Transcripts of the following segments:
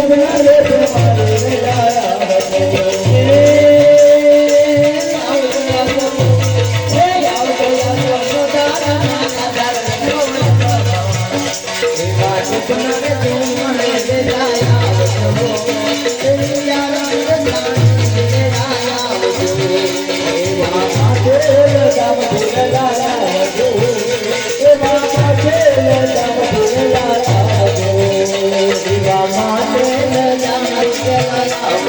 ભગવાન રે તમારે રામ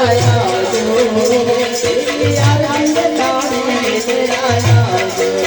રાયા જો યાર અંગ તારે રાયા જો